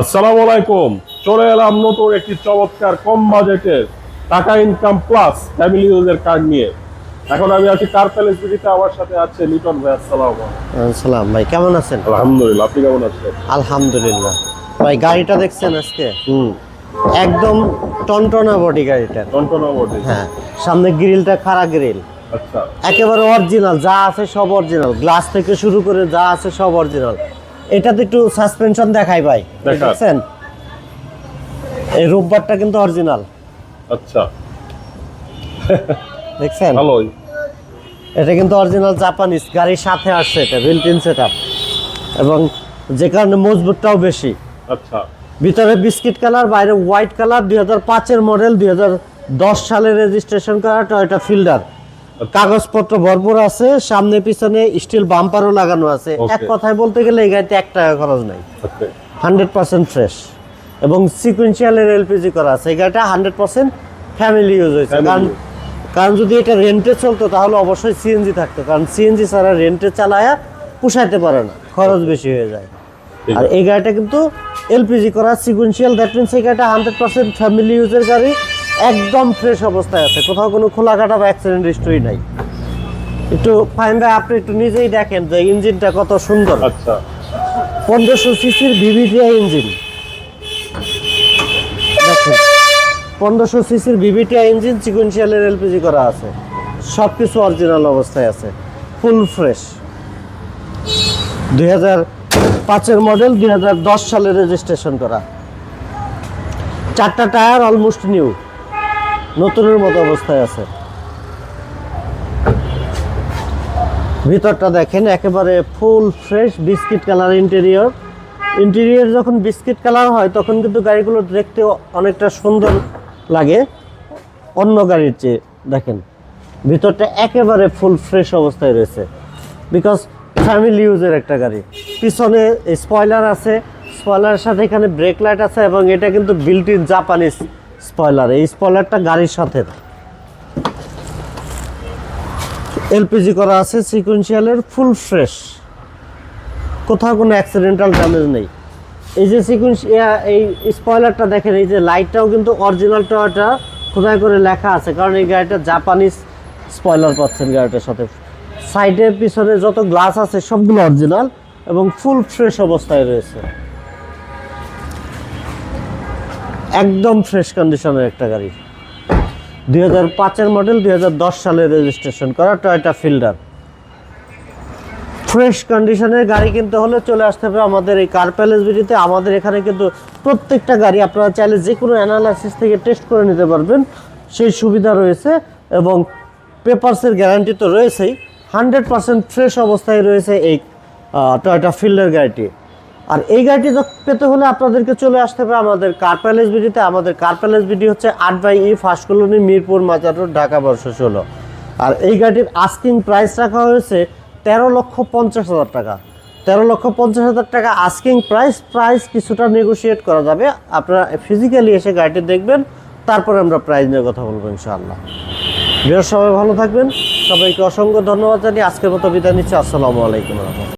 আসসালামু আলাইকুম। চলে এলাম নতুন একটি চমৎকার কম বাজেটের টাকা ইনকাম প্লাস ফ্যামিলি ইউজের কার্ড নিয়ে। এখন আমি আছি কার প্যালেস বিডিতে আমার সাথে আছে লিটন ভাই আসসালাম সালাম ভাই কেমন আছেন? আলহামদুলিল্লাহ আপনি কেমন আছেন? আলহামদুলিল্লাহ। ভাই গাড়িটা দেখছেন আজকে? হুম। একদম টনটনা বডি গাড়িটার টনটনা বডি। হ্যাঁ সামনে গ্রিলটা খাড়া গ্রিল। আচ্ছা। একেবারে অরিজিনাল যা আছে সব অরিজিনাল গ্লাস থেকে শুরু করে যা আছে সব অরিজিনাল এটাতে একটু সাসপেনশন দেখাই ভাই দেখছেন? এই রোববারটা কিন্তু অরিজিনাল আচ্ছা। দেখছেন? ভালোই। এটা কিন্তু অরিজিনাল জাপানিজ গাড়ির সাথে আসছে এটা বিল্ট ইন সেট এবং যে কারণে মজবুতটাও বেশি। আচ্ছা। ভিতরে বিস্কিট কালার বাইরে হোয়াইট কালার দুই হাজার পাঁচের মডেল দুই হাজার দশ সালে রেজিস্ট্রেশন করা টয়টা ফিল্ডার কাগজপত্র ভরপুর আছে সামনে পিছনে স্টিল বাম্পারও লাগানো আছে। এক কথায় বলতে গেলে এই গাড়িতে এক টাকা খরচ নাই। হান্ড্রেড পার্সেন্ট ফ্রেশ এবং সিকুয়েন্সিয়ালের এলপিজি করা আছে। এই গাড়িটা হান্ড্রেড পার্সেন্ট ফ্যামিলি ইউজ হয়েছে। কারণ কারণ যদি এটা রেন্টে চলতো তাহলে অবশ্যই সিএনজি থাকতো। কারণ সিএনজি ছাড়া রেন্টে চালায়া পুষাইতে পারে না। খরচ বেশি হয়ে যায়। আর এই গাড়িটা কিন্তু এলপিজি করা। সিকুয়েন্সিয়াল দ্যাট মিনস এই গাড়িটা হান্ড্রেড পার্সেন্ট ফ্যামিলি ইউজের গাড়ি। একদম ফ্রেশ অবস্থায় আছে। কোথাও কোনো খোলা কাটা বা অ্যাক্সিডেন্ট হিস্টরি নাই। একটু ফাইন ভাই আপনি একটু নিজেই দেখেন যে ইঞ্জিনটা কত সুন্দর। আচ্ছা। পনেরোশো সিসির ভিভিটিআই ইঞ্জিন। দেখুন পনেরোশো সিসির ভিভিটিআই ইঞ্জিন সিকুয়েন্সিয়ালের এলপিজি করা আছে। সব কিছু অরিজিনাল অবস্থায় আছে। ফুল ফ্রেশ দুই হাজার পাঁচের মডেল দুই হাজার দশ সালে রেজিস্ট্রেশন করা। চারটা টায়ার অলমোস্ট নিউ নতুনের মতো অবস্থায় আছে। ভিতরটা দেখেন, একেবারে full fresh biscuit colour interior interior যখন বিস্কিট কালার হয়, তখন কিন্তু গাড়িগুলো দেখতে অনেকটা সুন্দর লাগে। অন্য গাড়ির চেয়ে, দেখেন। ভিতরটা একেবারে ফুল ফ্রেশ অবস্থায় রয়েছে। বিকজ ফ্যামিলি ইউজের একটা গাড়ি। পিছনে স্পয়লার আছে। স্পয়লারের সাথে এখানে ব্রেক লাইট আছে এবং এটা কিন্তু বিল্ট ইন জাপানিজ স্পয়লার, এই স্পয়লারটা গাড়ির সাথে এলপিজি করা আছে সিকুয়েন্সিয়ালের, ফুল ফ্রেশ। কোথাও কোনো অ্যাক্সিডেন্টাল ড্যামেজ নেই। এই যে সিকুয়েন্স এই স্পয়লারটা দেখেন, এই যে লাইটটাও কিন্তু অরিজিনাল টয়টা কোথায় করে লেখা আছে, কারণ এই গাড়িটা জাপানিজ স্পয়লার পাচ্ছেন গাড়িটার সাথে। সাইডে পিছনে যত গ্লাস আছে, সবগুলো অরিজিনাল এবং ফুল ফ্রেশ অবস্থায় রয়েছে। একদম ফ্রেশ কন্ডিশনের একটা গাড়ি। দুই হাজার পাঁচের মডেল দুই হাজার দশ সালে রেজিস্ট্রেশন করা টয়টা ফিল্ডার ফ্রেশ কন্ডিশনের গাড়ি কিনতে হলে চলে আসতে হবে আমাদের এই কার প্যালেস বিডিতে আমাদের এখানে কিন্তু প্রত্যেকটা গাড়ি আপনারা চাইলে যে কোনো অ্যানালাইসিস থেকে টেস্ট করে নিতে পারবেন। সেই সুবিধা রয়েছে এবং পেপারসের গ্যারান্টি তো রয়েছেই। হান্ড্রেড পার্সেন্ট ফ্রেশ অবস্থায় রয়েছে এই টয়টা ফিল্ডার গাড়িটি। আর এই গাড়িটি পেতে হলে আপনাদেরকে চলে আসতে হবে আমাদের কার প্যালেস বিডিতে আমাদের কার প্যালেস বিডি হচ্ছে আট by E first colony Mirpur Mazar road Dhaka, বর্ষ, ষোলো। আর এই গাড়িটির আস্কিং প্রাইস রাখা হয়েছে তেরো লক্ষ পঞ্চাশ হাজার টাকা। তেরো লক্ষ পঞ্চাশ হাজার টাকা আস্কিং প্রাইস প্রাইস কিছুটা নেগোশিয়েট করা যাবে। আপনারা ফিজিক্যালি এসে গাড়িটি দেখবেন, তারপরে আমরা প্রাইস নিয়ে কথা বলব ইনশাআল্লাহ। বিরাট সবাই ভালো থাকবেন। সবাইকে অসংখ্য ধন্যবাদ জানিয়ে আজকের মতো বিদায় নিচ্ছি। আসসালামু আলাইকুম